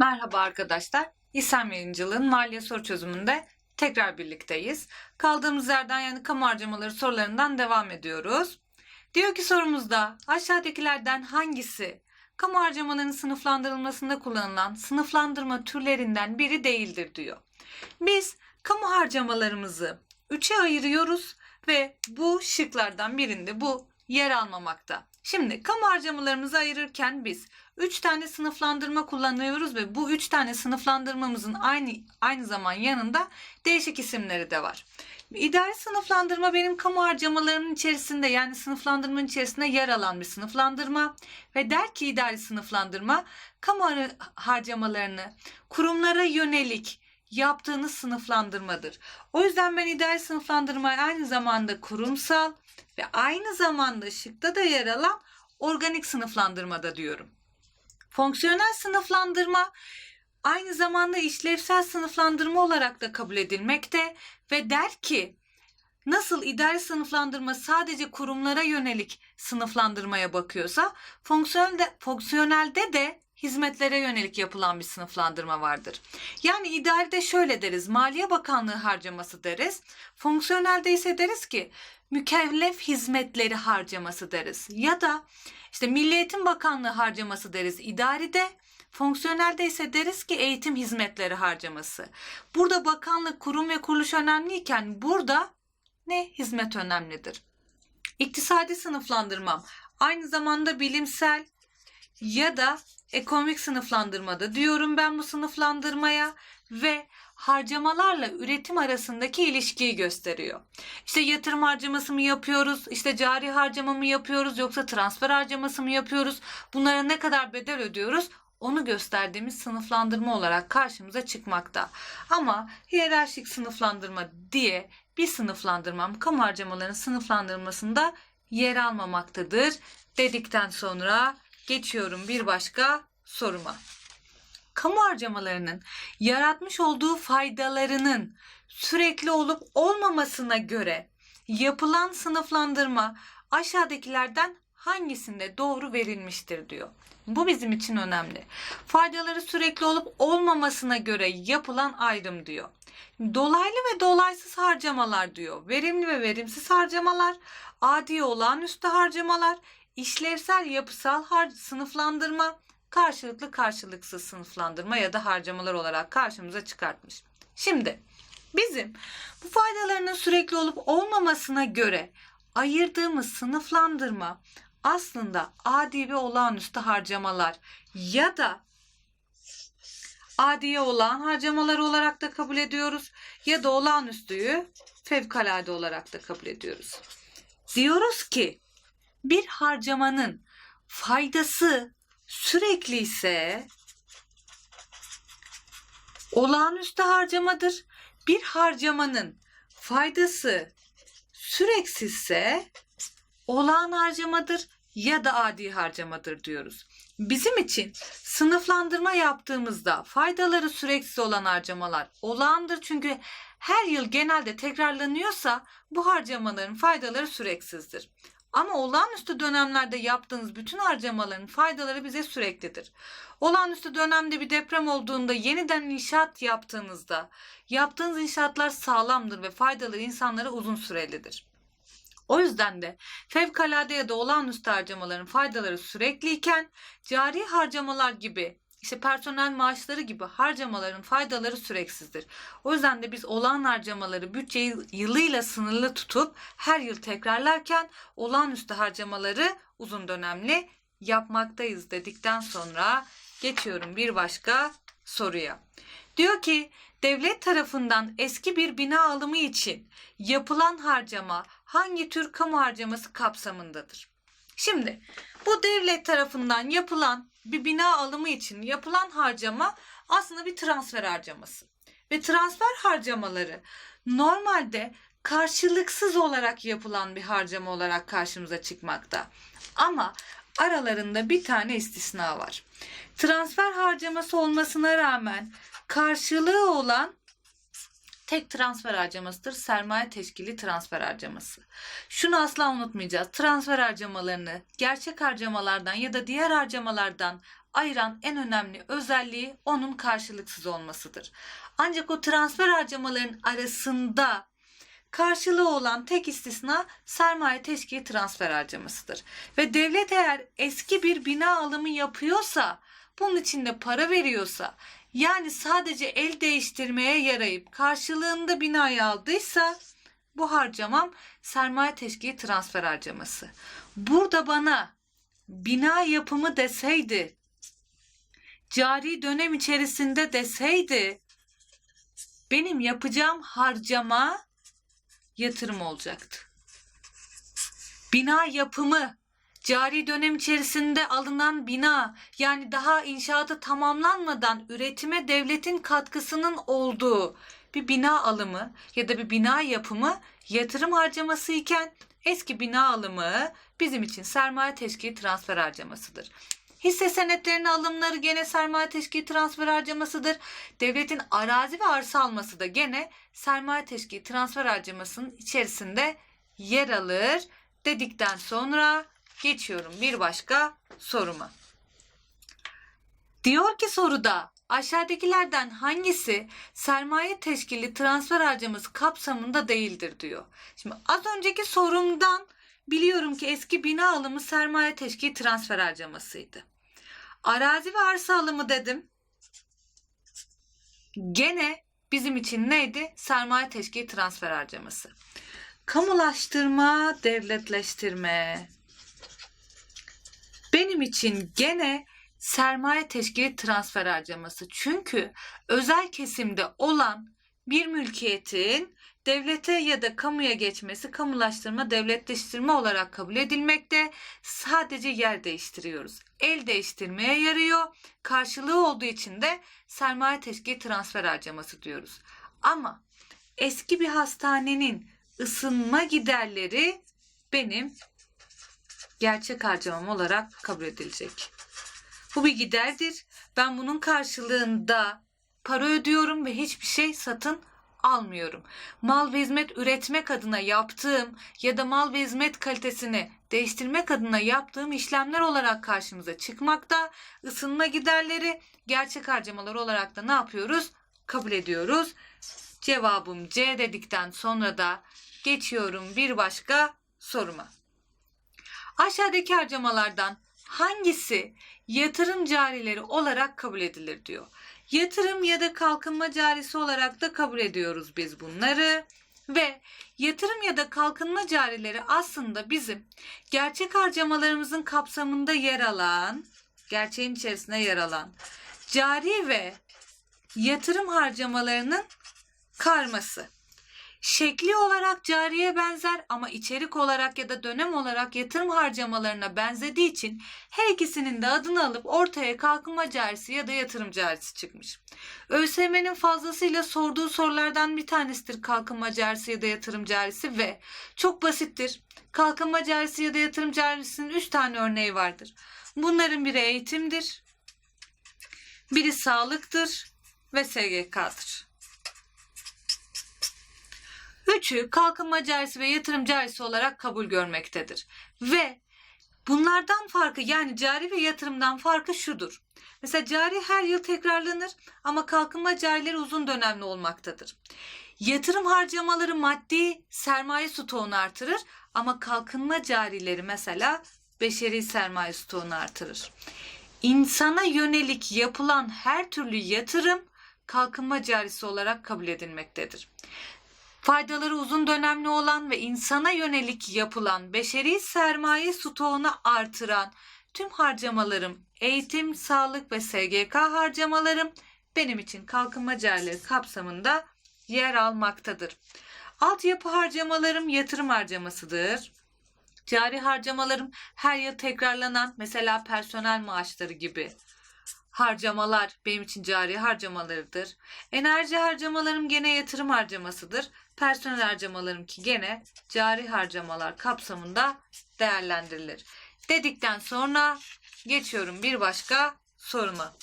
Merhaba arkadaşlar. İSEM Yayıncılığın maliye soru çözümünde tekrar birlikteyiz. Kaldığımız yerden yani kamu harcamaları sorularından devam ediyoruz. Diyor ki sorumuzda aşağıdakilerden hangisi kamu harcamalarının sınıflandırılmasında kullanılan sınıflandırma türlerinden biri değildir diyor. Biz kamu harcamalarımızı üçe ayırıyoruz ve bu şıklardan birinde bu yer almamakta. Şimdi kamu harcamalarımızı ayırırken biz 3 tane sınıflandırma kullanıyoruz ve bu 3 tane sınıflandırmamızın aynı aynı zaman yanında değişik isimleri de var. İdari sınıflandırma benim kamu harcamalarımın içerisinde yani sınıflandırmanın içerisinde yer alan bir sınıflandırma ve der ki idari sınıflandırma kamu har- harcamalarını kurumlara yönelik yaptığınız sınıflandırmadır. O yüzden ben idari sınıflandırmayı aynı zamanda kurumsal ve aynı zamanda şıkta da yer alan organik sınıflandırmada diyorum. Fonksiyonel sınıflandırma aynı zamanda işlevsel sınıflandırma olarak da kabul edilmekte ve der ki nasıl idari sınıflandırma sadece kurumlara yönelik sınıflandırmaya bakıyorsa fonksiyonelde, fonksiyonelde de hizmetlere yönelik yapılan bir sınıflandırma vardır. Yani idarede şöyle deriz Maliye Bakanlığı harcaması deriz. Fonksiyonelde ise deriz ki mükellef hizmetleri harcaması deriz. Ya da işte Milli Bakanlığı harcaması deriz idarede. Fonksiyonelde ise deriz ki eğitim hizmetleri harcaması. Burada bakanlık, kurum ve kuruluş önemliyken burada ne hizmet önemlidir? İktisadi sınıflandırmam aynı zamanda bilimsel ya da ekonomik sınıflandırmada diyorum ben bu sınıflandırmaya ve harcamalarla üretim arasındaki ilişkiyi gösteriyor. İşte yatırım harcaması mı yapıyoruz, işte cari harcama mı yapıyoruz yoksa transfer harcaması mı yapıyoruz? Bunlara ne kadar bedel ödüyoruz? Onu gösterdiğimiz sınıflandırma olarak karşımıza çıkmakta. Ama hiyerarşik sınıflandırma diye bir sınıflandırmam kamu harcamalarının sınıflandırmasında yer almamaktadır dedikten sonra geçiyorum bir başka soruma. Kamu harcamalarının yaratmış olduğu faydalarının sürekli olup olmamasına göre yapılan sınıflandırma aşağıdakilerden hangisinde doğru verilmiştir diyor. Bu bizim için önemli. Faydaları sürekli olup olmamasına göre yapılan ayrım diyor. Dolaylı ve dolaysız harcamalar diyor. Verimli ve verimsiz harcamalar, adi olağanüstü harcamalar, işlevsel yapısal har- sınıflandırma, karşılıklı karşılıksız sınıflandırma ya da harcamalar olarak karşımıza çıkartmış. Şimdi bizim bu faydalarının sürekli olup olmamasına göre ayırdığımız sınıflandırma aslında adi ve olağanüstü harcamalar ya da adiye olan harcamalar olarak da kabul ediyoruz ya da olağanüstüyü fevkalade olarak da kabul ediyoruz. Diyoruz ki bir harcamanın faydası sürekli ise olağanüstü harcamadır. Bir harcamanın faydası süreksizse olağan harcamadır ya da adi harcamadır diyoruz. Bizim için sınıflandırma yaptığımızda faydaları süreksiz olan harcamalar olağandır çünkü her yıl genelde tekrarlanıyorsa bu harcamaların faydaları süreksizdir. Ama olağanüstü dönemlerde yaptığınız bütün harcamaların faydaları bize süreklidir. Olağanüstü dönemde bir deprem olduğunda yeniden inşaat yaptığınızda yaptığınız inşaatlar sağlamdır ve faydaları insanlara uzun sürelidir. O yüzden de fevkalade ya da olağanüstü harcamaların faydaları sürekliyken cari harcamalar gibi işte personel maaşları gibi harcamaların faydaları süreksizdir. O yüzden de biz olağan harcamaları bütçeyi yılıyla sınırlı tutup her yıl tekrarlarken olağanüstü harcamaları uzun dönemli yapmaktayız dedikten sonra geçiyorum bir başka soruya. Diyor ki devlet tarafından eski bir bina alımı için yapılan harcama hangi tür kamu harcaması kapsamındadır? Şimdi bu devlet tarafından yapılan bir bina alımı için yapılan harcama aslında bir transfer harcaması. Ve transfer harcamaları normalde karşılıksız olarak yapılan bir harcama olarak karşımıza çıkmakta. Ama aralarında bir tane istisna var. Transfer harcaması olmasına rağmen karşılığı olan tek transfer harcamasıdır. Sermaye teşkili transfer harcaması. Şunu asla unutmayacağız. Transfer harcamalarını gerçek harcamalardan ya da diğer harcamalardan ayıran en önemli özelliği onun karşılıksız olmasıdır. Ancak o transfer harcamaların arasında karşılığı olan tek istisna sermaye teşkil transfer harcamasıdır. Ve devlet eğer eski bir bina alımı yapıyorsa, bunun içinde para veriyorsa, yani sadece el değiştirmeye yarayıp karşılığında binayı aldıysa bu harcamam sermaye teşkil transfer harcaması. Burada bana bina yapımı deseydi, cari dönem içerisinde deseydi, benim yapacağım harcama yatırım olacaktı. Bina yapımı, cari dönem içerisinde alınan bina, yani daha inşaatı tamamlanmadan üretime devletin katkısının olduğu bir bina alımı ya da bir bina yapımı yatırım harcaması iken eski bina alımı bizim için sermaye teşkil transfer harcamasıdır. Hisse senetlerinin alımları gene sermaye teşkil transfer harcamasıdır. Devletin arazi ve arsa alması da gene sermaye teşkil transfer harcamasının içerisinde yer alır dedikten sonra geçiyorum bir başka soruma. Diyor ki soruda aşağıdakilerden hangisi sermaye teşkili transfer harcaması kapsamında değildir diyor. Şimdi az önceki sorumdan biliyorum ki eski bina alımı sermaye teşkil transfer harcamasıydı. Arazi ve arsa alımı dedim. Gene bizim için neydi? Sermaye teşkil transfer harcaması. Kamulaştırma, devletleştirme. Benim için gene sermaye teşkili transfer harcaması. Çünkü özel kesimde olan bir mülkiyetin devlete ya da kamuya geçmesi kamulaştırma, devletleştirme olarak kabul edilmekte. Sadece yer değiştiriyoruz. El değiştirmeye yarıyor. Karşılığı olduğu için de sermaye teşkil transfer harcaması diyoruz. Ama eski bir hastanenin ısınma giderleri benim gerçek harcamam olarak kabul edilecek. Bu bir giderdir. Ben bunun karşılığında para ödüyorum ve hiçbir şey satın almıyorum. Mal ve hizmet üretmek adına yaptığım ya da mal ve hizmet kalitesini değiştirmek adına yaptığım işlemler olarak karşımıza çıkmakta. Isınma giderleri gerçek harcamalar olarak da ne yapıyoruz? Kabul ediyoruz. Cevabım C dedikten sonra da geçiyorum bir başka soruma. Aşağıdaki harcamalardan hangisi yatırım carileri olarak kabul edilir diyor. Yatırım ya da kalkınma carisi olarak da kabul ediyoruz biz bunları. Ve yatırım ya da kalkınma carileri aslında bizim gerçek harcamalarımızın kapsamında yer alan, gerçeğin içerisinde yer alan cari ve yatırım harcamalarının karması. Şekli olarak cariye benzer ama içerik olarak ya da dönem olarak yatırım harcamalarına benzediği için her ikisinin de adını alıp ortaya kalkınma carisi ya da yatırım carisi çıkmış. ÖSYM'nin fazlasıyla sorduğu sorulardan bir tanesidir kalkınma carisi ya da yatırım carisi ve çok basittir. Kalkınma carisi ya da yatırım carisinin 3 tane örneği vardır. Bunların biri eğitimdir, biri sağlıktır ve SGK'dır. Üçü kalkınma carisi ve yatırım carisi olarak kabul görmektedir. Ve bunlardan farkı yani cari ve yatırımdan farkı şudur. Mesela cari her yıl tekrarlanır ama kalkınma carileri uzun dönemli olmaktadır. Yatırım harcamaları maddi sermaye stoğunu artırır ama kalkınma carileri mesela beşeri sermaye stoğunu artırır. İnsana yönelik yapılan her türlü yatırım kalkınma carisi olarak kabul edilmektedir. Faydaları uzun dönemli olan ve insana yönelik yapılan beşeri sermaye stoğunu artıran tüm harcamalarım, eğitim, sağlık ve SGK harcamalarım benim için kalkınma carileri kapsamında yer almaktadır. Altyapı harcamalarım yatırım harcamasıdır. Cari harcamalarım her yıl tekrarlanan mesela personel maaşları gibi harcamalar benim için cari harcamalarıdır. Enerji harcamalarım gene yatırım harcamasıdır. Personel harcamalarım ki gene cari harcamalar kapsamında değerlendirilir. Dedikten sonra geçiyorum bir başka soruma.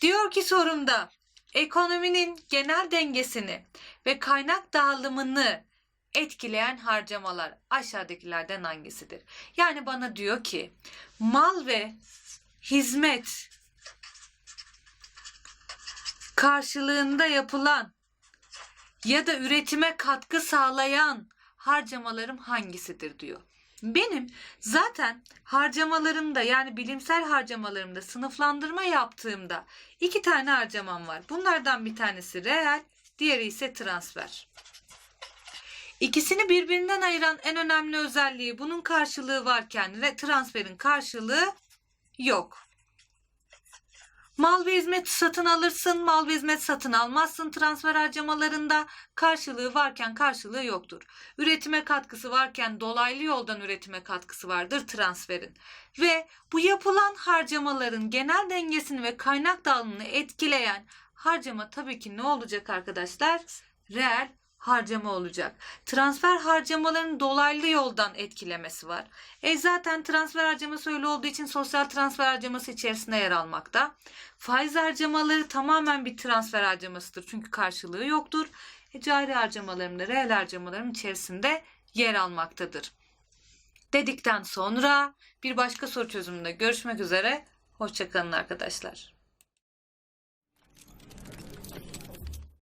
Diyor ki sorumda ekonominin genel dengesini ve kaynak dağılımını etkileyen harcamalar aşağıdakilerden hangisidir? Yani bana diyor ki mal ve hizmet karşılığında yapılan ya da üretime katkı sağlayan harcamalarım hangisidir diyor. Benim zaten harcamalarımda yani bilimsel harcamalarımda sınıflandırma yaptığımda iki tane harcamam var. Bunlardan bir tanesi reel, diğeri ise transfer. İkisini birbirinden ayıran en önemli özelliği bunun karşılığı varken transferin karşılığı yok. Mal ve hizmet satın alırsın, mal ve hizmet satın almazsın transfer harcamalarında. Karşılığı varken karşılığı yoktur. Üretime katkısı varken dolaylı yoldan üretime katkısı vardır transferin. Ve bu yapılan harcamaların genel dengesini ve kaynak dağılımını etkileyen harcama tabii ki ne olacak arkadaşlar? Reel harcama olacak. Transfer harcamaların dolaylı yoldan etkilemesi var. E zaten transfer harcaması öyle olduğu için sosyal transfer harcaması içerisinde yer almakta. Faiz harcamaları tamamen bir transfer harcamasıdır. Çünkü karşılığı yoktur. E, cari harcamalarım da reel harcamalarım içerisinde yer almaktadır. Dedikten sonra bir başka soru çözümünde görüşmek üzere. Hoşçakalın arkadaşlar.